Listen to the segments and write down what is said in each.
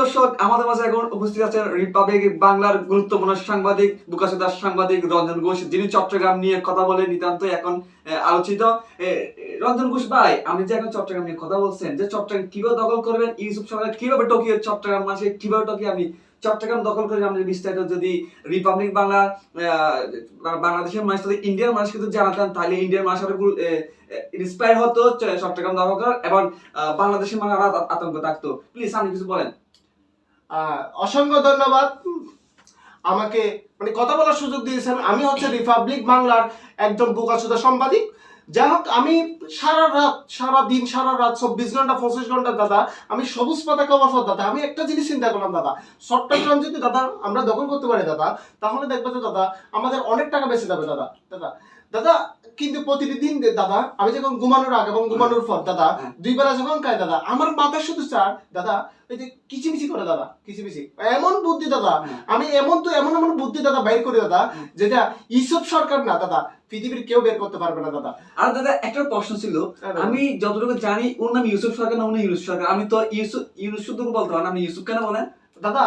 দর্শক, আমাদের মাঝে এখন উপস্থিত আছেন রিপাবলিক বাংলার গুরুত্বপূর্ণ সাংবাদিক বুকাশি দাস সাংবাদিক রঞ্জন ঘোষ, যিনি চট্টগ্রাম নিয়ে কথা বলে নিতান্ত এখন আলোচিত। রঞ্জন ঘোষ, ভাই, আপনি যে এখন চট্টগ্রাম নিয়ে কথা বলছেন, যে চট্টগ্রাম কীভাবে দখল করবেন, ইউসুফ সরকার কীভাবে টকিয়ে চট্টগ্রাম মাসে কীভাবে টকিয়ে আপনি চট্টগ্রাম দখল করে আপনি বিস্তারিত যদি রিপাবলিক বাংলা বাংলাদেশের মানুষ যদি ইন্ডিয়ার মানুষকে যদি জানাতেন, তাহলে ইন্ডিয়ার মানুষ ইন্সপায়ার হতো, চট্টগ্রাম দখল করার, এবং বাংলাদেশের মানুষ আরও আতঙ্ক থাকতো। প্লিজ আপনি কিছু বলেন। অসংখ্য ধন্যবাদ। আমাকে মানে কথা বলার সুযোগ দিয়েছেন। আমি হচ্ছে রিপাবলিক বাংলার একজন বোকাচোদা সাংবাদিক। যাই হোক, আমি সারা রাত, সারা দিন, সারা রাত, চব্বিশ ঘণ্টা, পঁচিশ ঘণ্টা, দাদা, আমি সবুজ পতাকা অবসর দাদা। আমি একটা জিনিস চিন্তা করলাম, দাদা। চট্টগ্রাম যদি দাদা আমরা দখল করতে পারি, দাদা, তাহলে দেখবে যে দাদা, আমাদের অনেক টাকা বেঁচে যাবে, দাদা। দাদা দাদা কিন্তু প্রতিদিন দাদা আমি যখন ঘুমানোর আগে এবং ঘুমানোর পর দাদা হ্যাঁ। দুই বেলা যখন খাই দাদা আমার মাথায় শুধু চার দাদা ওই যে কিচিমিচি করে দাদা কিচিমিচি। এমন বুদ্ধি দাদা হ্যাঁ। আমি এমন তো এমন এমন বুদ্ধি দাদা বাইর করি দাদা যেটা ইসব সরকার না দাদা পৃথিবীর কেউ বের করতে পারবে না দাদা। আর দাদা একটা প্রশ্ন ছিল আমি যতটুকু জানি ওর নাম ইউসুফ সরকার না উনি ইউসুফ সরকার। আমি তো ইউসুফ ইউসুফ শুধু বলতে পারি না, আপনি ইউসুফ কেন বলেন দাদা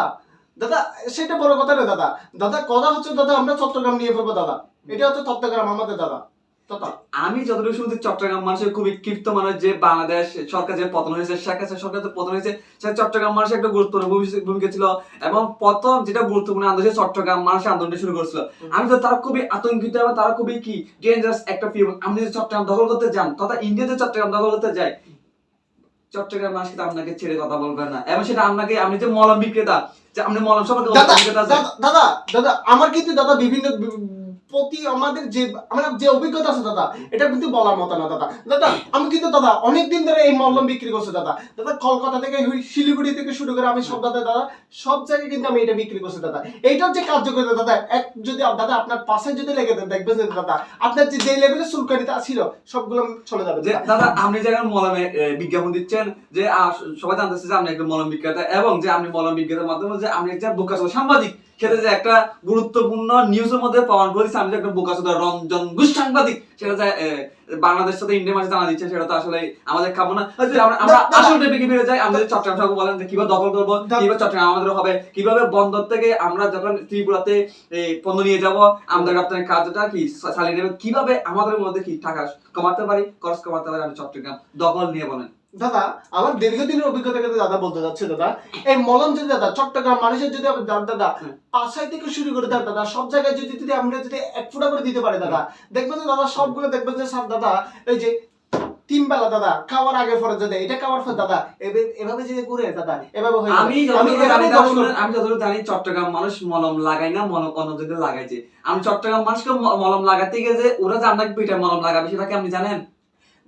দাদা সেটা বড় কথা না দাদা। দাদা কথা হচ্ছে দাদা আমরা চট্টগ্রাম নিয়ে ফেলব দাদা। এটা হচ্ছে চট্টগ্রাম আমাদের দাদা। আমি যতটুকু শুনছি চট্টগ্রাম মানুষের খুবই ক্ষিপ্ত মানুষ যে বাংলাদেশ সরকার যে পতন হয়েছে শেখ হাসিনা সরকার যে পতন হয়েছে সেটা চট্টগ্রাম মানুষের একটা গুরুত্বপূর্ণ ভূমিকা ছিল এবং প্রথম যেটা গুরুত্বপূর্ণ আন্দোলন চট্টগ্রাম মানুষ আন্দোলনটা শুরু করেছিল। আমি তো তারা খুবই আতঙ্কিত এবং তারা খুবই কি ডেঞ্জারাস একটা ফিল আমি যদি চট্টগ্রাম দখল করতে যান তথা ইন্ডিয়াতে চট্টগ্রাম দখল করতে যাই চট্টগ্রাম মানুষ কিন্তু আপনাকে ছেড়ে কথা বলবে না। এবং সেটা আপনাকে আপনি যে মলম বিক্রেতা যে আপনি মলম সম্পর্কে দাদা দাদা আমার কিন্তু দাদা বিভিন্ন প্রতি আমাদের যে আমার যে অভিজ্ঞতা আছে দাদা এটা কিন্তু বলার মতো না দাদা। দাদা আমি কিন্তু দাদা অনেক দিন ধরে এই মল্লম বিক্রি করছি দাদা। দাদা কলকাতা থেকে শিলিগুড়ি থেকে শুরু করে আমি সব দাদা দাদা সব জায়গায় কিন্তু আমি এটা বিক্রি করছি দাদা। এইটা হচ্ছে কার্যকরিতা দাদা এক যদি দাদা আপনার পাশে যদি লেগে দেন দেখবেন যে দাদা আপনার যে যে লেভেলের সুলকারিতা ছিল সবগুলো চলে যাবে যে দাদা। আপনি যে এখন মলমে বিজ্ঞাপন দিচ্ছেন যে সবাই জানতেছে যে আপনি একজন মলম বিক্রেতা এবং যে আপনি মলম বিক্রেতার মাধ্যমে যে আপনি একটা বোকাসোদা সাংবাদিক। সেটা যে একটা গুরুত্বপূর্ণ নিউজের মধ্যে প্রমাণ করেছে আমি যে একটা বোকাসোদা রঞ্জন ঘোষ সাংবাদিক সেটা যে বাংলাদেশ সাথে ইন্ডিয়া মাঝে জানা দিচ্ছে সেটা তো আসলে আমাদের খাব না। আমরা আমরা আসল টপিকে ফিরে যাই আমাদের চট্টগ্রাম বলেন যে কীভাবে দখল করব? কীভাবে চট্টগ্রাম আমাদের হবে? কীভাবে বন্দর থেকে আমরা যখন ত্রিপুরাতে পণ্য নিয়ে যাব আমাদের রপ্তানি কাজটা কি চালিয়ে নেবে? কীভাবে আমাদের মধ্যে কি টাকা কমাতে পারি খরচ কমাতে পারি আমি চট্টগ্রাম দখল নিয়ে বলেন। দাদা আমার দীর্ঘদিনের অভিজ্ঞতা কিন্তু দাদা বলতে যাচ্ছে দাদা। এই মলম যদি দাদা চট্টগ্রাম মানুষের যদি দাদা পাশাই থেকে শুরু করে দাদা দাদা সব জায়গায় যদি যদি আমরা যদি এক ফুটা করে দিতে পারি দাদা দেখবেন যে দাদা সবগুলো দেখবেন যে সব দাদা এই যে তিন বেলা দাদা খাওয়ার আগে দাদা এটা খাওয়ার পর দাদা এভাবে- যদি করে দাদা এভাবে আমি আমি যতটুকু জানি চট্টগ্রাম মানুষ মলম লাগায় না মলম জায়গায় লাগাইছে আমি চট্টগ্রাম মানুষকে মলম লাগাতে গিয়ে যে ওরা যে আপনাকে পিঠে মলম লাগাবে সেটা কি আপনি জানেন?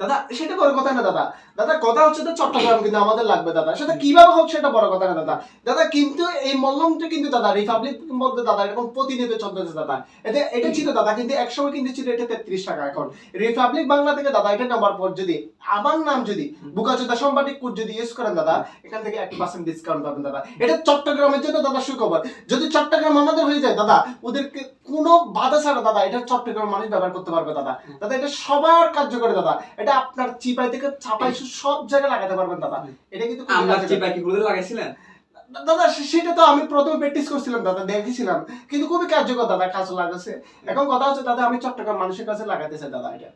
দাদা, সেটা বড় কথা না দাদা। দাদা, কথা হচ্ছে তো চট্টগ্রাম, কিন্তু আমাদের লাগবে দাদা। সেটা কীভাবে হোক সেটা বড় কথা না দাদা। দাদা, কিন্তু এই মল্লমটা কিন্তু দাদা রিপাবলিক মধ্যে দাদা, এরকম প্রতিনিয়ত চলতেছে দাদা। এটা এটা ছিল দাদা, কিন্তু একসময় কিন্তু ছিল এটা তেত্রিশ টাকা এখন। রিপাবলিক বাংলা থেকে দাদা, এটা নেওয়ার পর যদি, আমার নাম যদি, বুকাচোদা সম্পাদিক কোড যদি ইউজ করেন দাদা, এখান থেকে এক পার্সেন্ট ডিসকাউন্ট পাবেন দাদা। এটা চট্টগ্রামের জন্য দাদা সুখবর। যদি চট্টগ্রাম আমাদের হয়ে যায় দাদা, ওদেরকে কোনো বাধা ছাড়া দাদা, এটা চট্টগ্রাম মানুষ ব্যবহার করতে পারবে দাদা। দাদা, এটা সবার কার্যকরী দাদা। এটা আপনার চিপাই থেকে চাপাই সব জায়গায় লাগাতে পারবেন দাদা। এটা কিন্তু আমরা চিপাই কি গুলো লাগাইছিলেন? দাদা সেটা তো আমি প্রথমে প্র্যাকটিস করছিলাম দাদা দেখেছিলাম। কিন্তু খুবই কার্যকর দাদা কাজ লাগাচ্ছে এখন কথা হচ্ছে দাদা আমি চট্টগ্রাম মানুষের কাছে লাগাতে চাই দাদা এটা।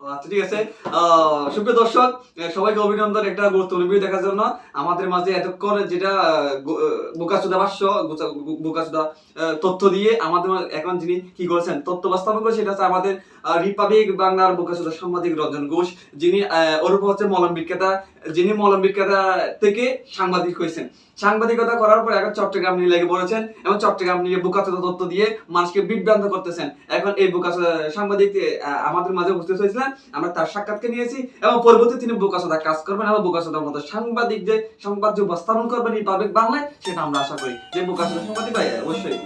আমাদের রিপাবলিক বাংলার সাংবাদিক রঞ্জন ঘোষ, যিনি ওরূপ হচ্ছে মলম বিক্রেতা, যিনি মলম বিক্রেতা থেকে সাংবাদিক হয়েছেন। সাংবাদিকতা করার পর এখন চট্টগ্রাম নিয়ে লেগে পড়েছেন এবং চট্টগ্রাম নিয়ে বোকাচোদা তথ্য দিয়ে মানুষকে বিভ্রান্ত করতেছেন। এখন এই বোকাচোদা সাংবাদিক আমাদের মাঝে উপস্থিত হয়েছিলেন আমরা তার সাক্ষাৎকে নিয়েছি এবং পরবর্তী তিনি বোকাসোদা কাজ করবেন এবং বোকাসোদার মতো সাংবাদিক যে সংবাদ যে উপস্থাপন করবেন এই পাবলিক বাংলায় সেটা আমরা আশা করি যে বোকাসদা সাংবাদিক ভাই অবশ্যই।